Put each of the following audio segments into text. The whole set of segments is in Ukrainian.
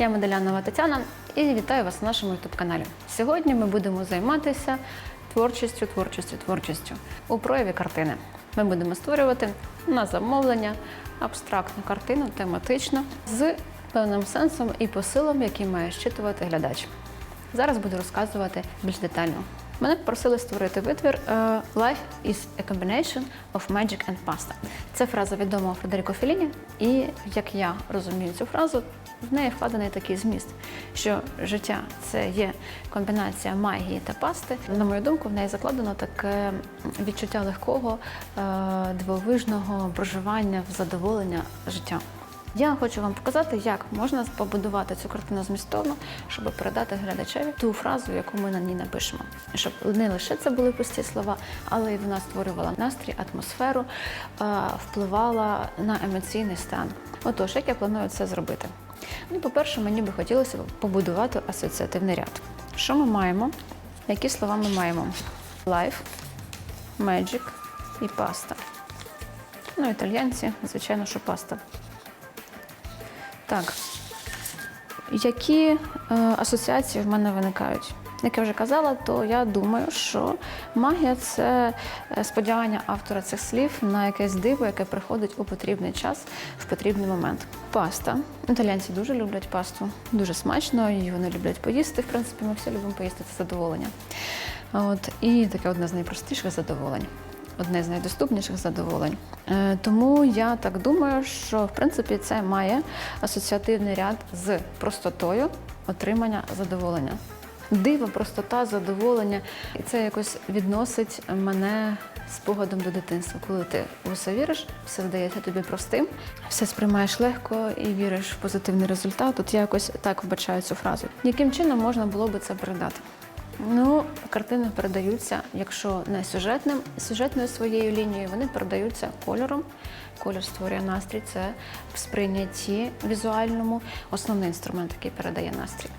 Я Медалянова Тетяна і вітаю вас на нашому youtube каналі. Сьогодні ми будемо займатися творчістю, творчістю, творчістю у прояві картини. Ми будемо створювати на замовлення абстрактну картину, тематичну, з певним сенсом і посилом, який має щитувати глядач. Зараз буду розказувати більш детально. Мене попросили створити витвір е, Life is a combination of magic and pasta. Це фраза відомого Фредеріко Феліні, і як я розумію цю фразу, в неї вкладений такий зміст, що життя це є комбінація магії та пасти. На мою думку, в неї закладено таке відчуття легкого, е, дивовижного проживання в задоволення життя. Я хочу вам показати, як можна побудувати цю картину змістовно, щоб передати глядачеві ту фразу, яку ми на ній напишемо. Щоб не лише це були пусті слова, але й вона створювала настрій, атмосферу, впливала на емоційний стан. Отож, як я планую це зробити? Ну, по-перше, мені би хотілося побудувати асоціативний ряд. Що ми маємо? Які слова ми маємо? Life, magic і pasta. Ну, італьянці, звичайно, що паста. Так. Які е, асоціації в мене виникають? Як я вже казала, то я думаю, що магія це е, сподівання автора цих слів на якесь диво, яке приходить у потрібний час, в потрібний момент. Паста. Італійці дуже люблять пасту, дуже смачно, і вони люблять поїсти. В принципі, ми всі любимо поїсти це задоволення. От, і таке одне з найпростіших задоволень одне з найдоступніших задоволень. Е, Тому я так думаю, що в принципі це має асоціативний ряд з простотою отримання задоволення. Диво, простота, задоволення, і це якось відносить мене спогадом до дитинства. Коли ти в усе віриш, все здається тобі простим, все сприймаєш легко і віриш в позитивний результат. От я якось так вбачаю цю фразу. Яким чином можна було би це передати? Ну, картини передаються, якщо не сюжетним, сюжетною своєю лінією, вони передаються кольором. Колір створює настрій, це в сприйнятті візуальному основний інструмент, який передає настрій.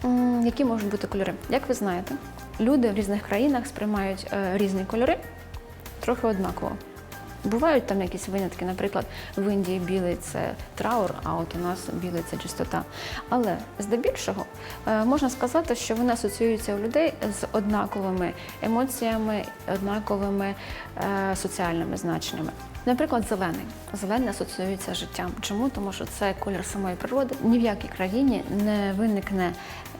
Які можуть бути кольори? Як ви знаєте, люди в різних країнах сприймають е, різні кольори трохи однаково. Бувають там якісь винятки, наприклад, в Індії білий це траур, а от у нас білий це чистота. Але здебільшого е, можна сказати, що вони асоціюються у людей з однаковими емоціями, однаковими е, соціальними значеннями. Наприклад, зелений. Зелений асоціюється з життям. Чому? Тому що це колір самої природи. Ні в якій країні не виникне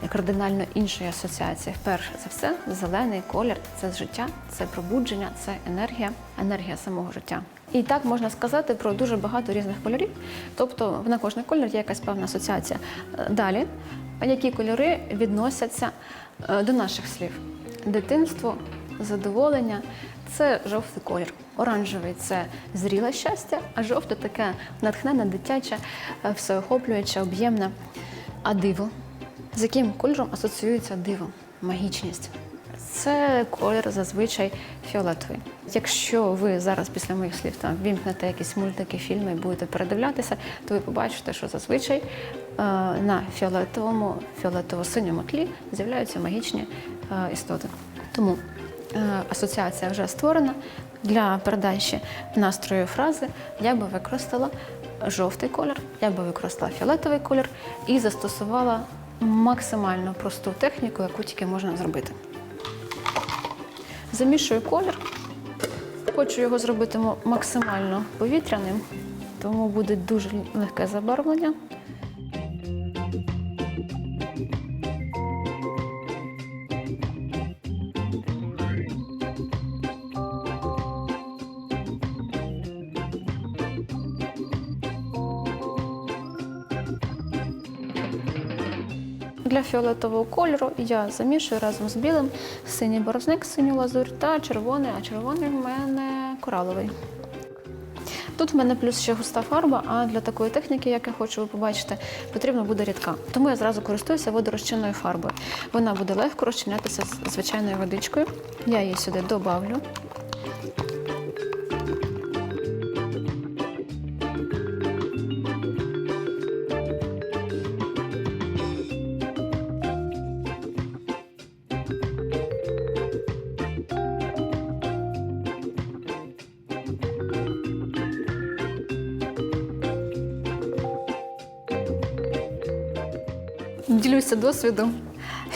кардинально іншої асоціації. Перш за все, зелений колір це життя, це пробудження, це енергія, енергія самого життя. І так можна сказати про дуже багато різних кольорів. Тобто на кожний колір є якась певна асоціація. Далі, які кольори відносяться е, до наших слів? Дитинство, задоволення це жовтий колір. Оранжевий це зріле щастя, а жовте таке натхнене, дитяче, е, всеохоплююче, об'ємне. А диво? З яким кольором асоціюється диво, магічність? Це колір зазвичай фіолетовий. Якщо ви зараз після моїх слів там вімкнете якісь мультики, фільми і будете передивлятися, то ви побачите, що зазвичай е, на фіолетовому, фіолетово-синьому тлі з'являються магічні е, істоти. Тому асоціація вже створена. Для передачі настрою фрази я би використала жовтий колір, я би використала фіолетовий колір і застосувала максимально просту техніку, яку тільки можна зробити. Замішую колір. Хочу його зробити максимально повітряним, тому буде дуже легке забарвлення. Для фіолетового кольору я замішую разом з білим синій борозник, синю лазурь та червоний, а червоний в мене кораловий. Тут в мене плюс ще густа фарба, а для такої техніки, як я хочу ви побачити, потрібна буде рідка. Тому я зразу користуюся водорозчинною фарбою. Вона буде легко розчинятися з звичайною водичкою. Я її сюди добавлю. Ділюся досвідом.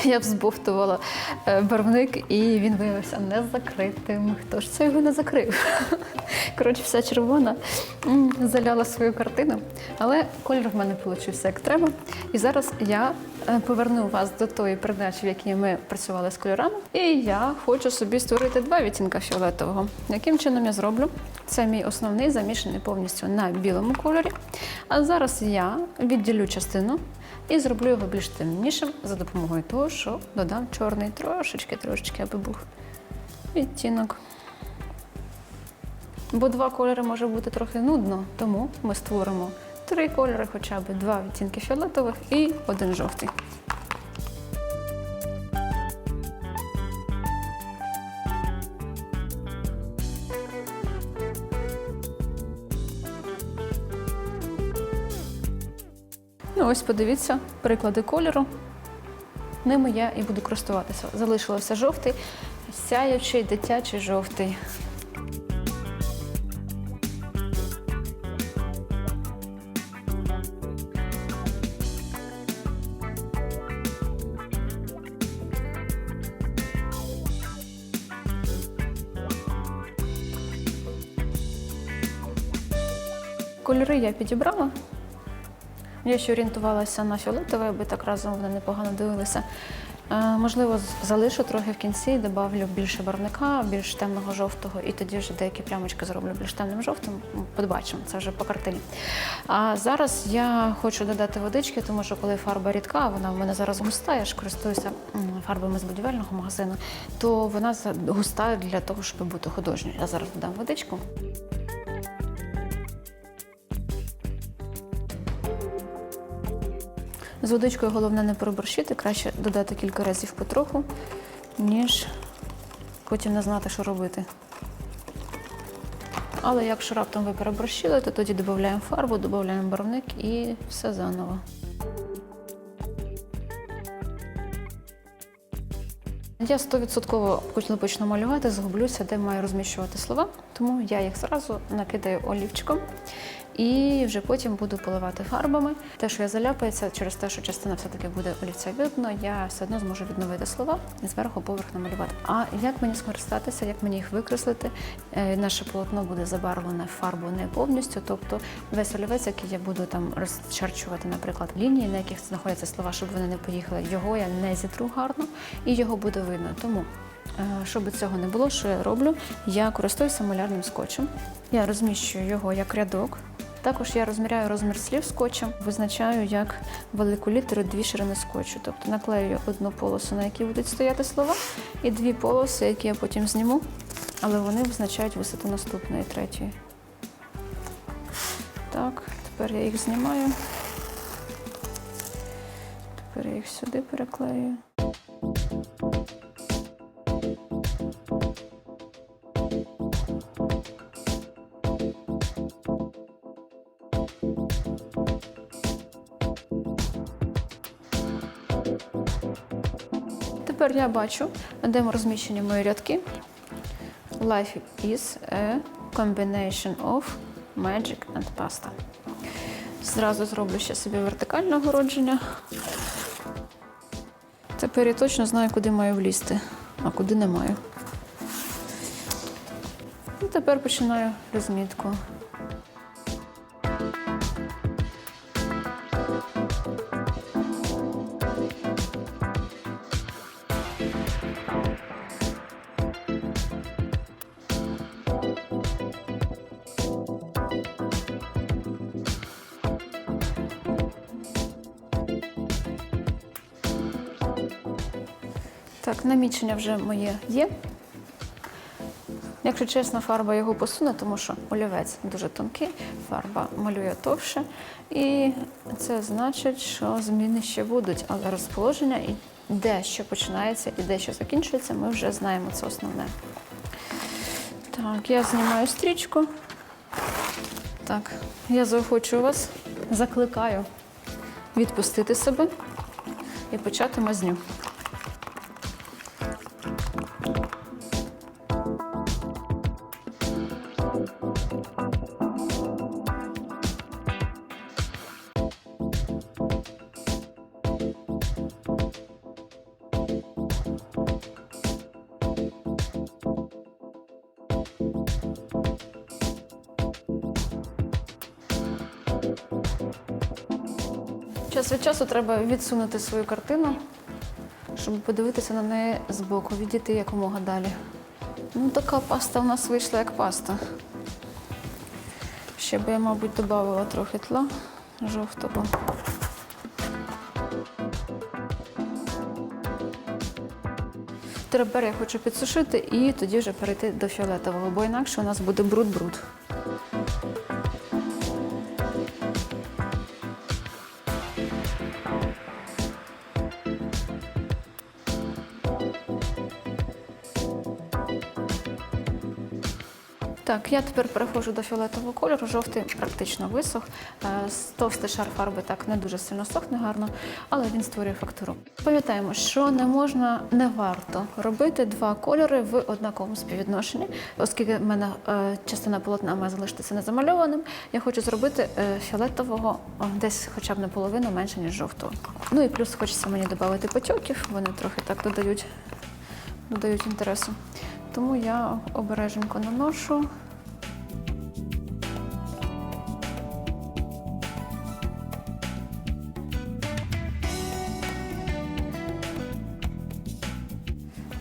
Я взбовтувала е, барвник, і він виявився незакритим. Хто ж це його не закрив? Коротше, вся червона заляла свою картину. Але колір в мене вийшов як треба. І зараз я е, поверну вас до тої передачі, в якій ми працювали з кольорами. І я хочу собі створити два відтінка фіолетового. Яким чином я зроблю? Це мій основний замішаний повністю на білому кольорі. А зараз я відділю частину і зроблю його більш темнішим за допомогою того, що додам чорний трошечки, трошечки, аби був відтінок. Бо два кольори може бути трохи нудно, тому ми створимо три кольори, хоча б два відтінки фіолетових і один жовтий. Ну, ось подивіться, приклади кольору. Ними я і буду користуватися. Залишилося жовтий, сяючий, дитячий жовтий. Кольори я підібрала. Я ще орієнтувалася на фіолетове, аби так разом вони непогано дивилися. Е, можливо, залишу трохи в кінці, додавлю більше барвника, більш темного жовтого, і тоді вже деякі прямочки зроблю більш темним жовтим. Побачимо, це вже по картині. А зараз я хочу додати водички, тому що коли фарба рідка, вона в мене зараз густа, я ж користуюся фарбами з будівельного магазину, то вона густа для того, щоб бути художньою. Я зараз додам водичку. З водичкою головне не переборщити, краще додати кілька разів потроху, ніж потім не знати, що робити. Але якщо раптом ви переборщили, то тоді додаємо фарбу, додаємо барвник і все заново. Я 100% коли почну малювати, загублюся, де маю розміщувати слова, тому я їх зразу накидаю олівчиком і вже потім буду поливати фарбами. Те, що я заляпається, через те, що частина все-таки буде олівця видно, я все одно зможу відновити слова і зверху поверх намалювати. А як мені скористатися, як мені їх викреслити? Е, Наше полотно буде забарвлене фарбою не повністю, тобто весь олівець, який я буду там розчерчувати, наприклад, лінії, на яких знаходяться слова, щоб вони не поїхали, його я не зітру гарно і його буде видно. Тому Е, Щоб цього не було, що я роблю? Я користуюся малярним скотчем. Я розміщую його як рядок. Також я розміряю розмір слів скотчем, визначаю як велику літеру дві ширини скотчу. Тобто наклею одну полосу, на якій будуть стояти слова, і дві полоси, які я потім зніму, але вони визначають висоту наступної третьої. Так, тепер я їх знімаю. Тепер я їх сюди переклею. Я бачу, де розміщені мої рядки. Life is a combination of magic and pasta. Зразу зроблю ще собі вертикальне огородження. Тепер я точно знаю, куди маю влізти, а куди не маю. І тепер починаю розмітку. Так, намічення вже моє є. Якщо чесно, фарба його посуне, тому що олівець дуже тонкий, фарба малює товще. І це значить, що зміни ще будуть, але розположення і де що починається і де що закінчується, ми вже знаємо це основне. Так, я знімаю стрічку. Так, я заохочую вас, закликаю відпустити себе і почати мазню. Час від часу треба відсунути свою картину, щоб подивитися на неї збоку, відійти якомога далі. Ну, така паста у нас вийшла як паста. Ще би я, мабуть, додавала трохи тла жовтого. Тепер я хочу підсушити і тоді вже перейти до фіолетового, бо інакше у нас буде бруд-бруд. Так, я тепер переходжу до фіолетового кольору. Жовтий практично висох. Е, Товстий шар фарби так не дуже сильно сохне гарно, але він створює фактуру. Пам'ятаємо, що не можна, не варто робити два кольори в однаковому співвідношенні, оскільки в мене е, частина полотна має залишитися незамальованим. Я хочу зробити е, фіолетового десь хоча б наполовину менше, ніж жовтого. Ну і плюс хочеться мені додати потьоків, вони трохи так додають, додають інтересу. Тому я обереженько наношу.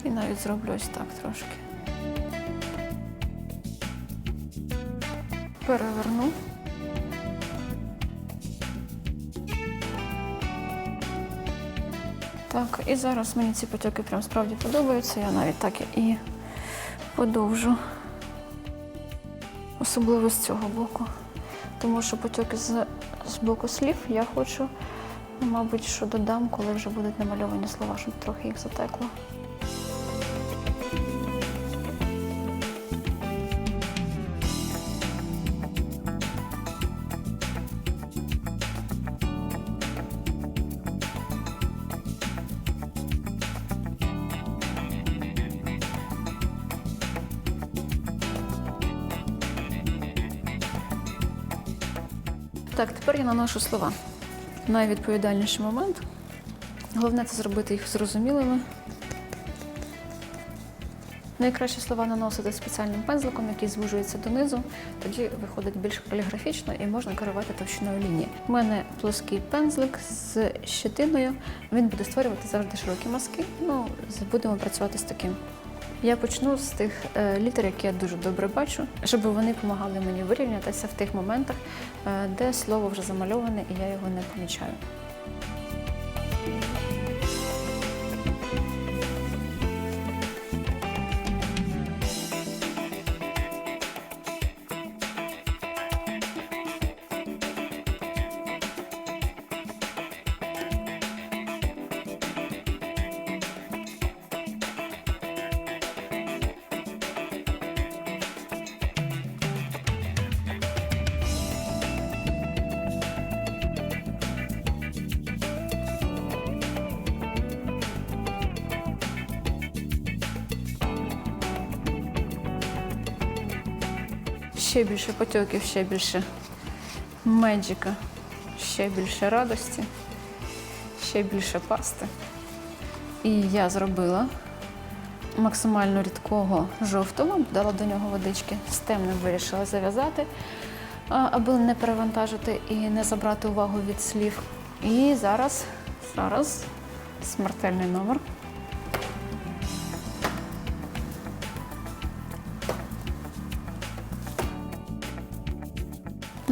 І навіть зроблю ось так трошки. Переверну. Так, і зараз мені ці потоки прям справді подобаються. Я навіть так і подовжу. Особливо з цього боку. Тому що потоки з, з боку слів я хочу, мабуть, що додам, коли вже будуть намальовані слова, щоб трохи їх затекло. Так, тепер я наношу слова. Найвідповідальніший момент. Головне це зробити їх зрозумілими. Найкраще слова наносити спеціальним пензликом, який звужується донизу, тоді виходить більш каліграфічно і можна керувати товщиною лінії. У мене плоский пензлик з щетиною. Він буде створювати завжди широкі мазки. Ну, будемо працювати з таким. Я почну з тих е, літер, які я дуже добре бачу, щоб вони допомагали мені вирівнятися в тих моментах, е, де слово вже замальоване і я його не помічаю. Ще більше потьоків, ще більше меджика, ще більше радості, ще більше пасти. І я зробила максимально рідкого жовтого, дала до нього водички, з темним вирішила зав'язати, аби не перевантажити і не забрати увагу від слів. І зараз, зараз смертельний номер.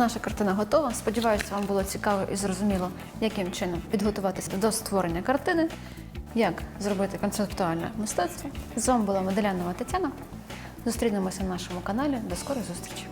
Наша картина готова. Сподіваюся, вам було цікаво і зрозуміло, яким чином підготуватися до створення картини, як зробити концептуальне мистецтво. З вами була Моделянова Тетяна. Зустрінемося на нашому каналі. До скорої зустрічі!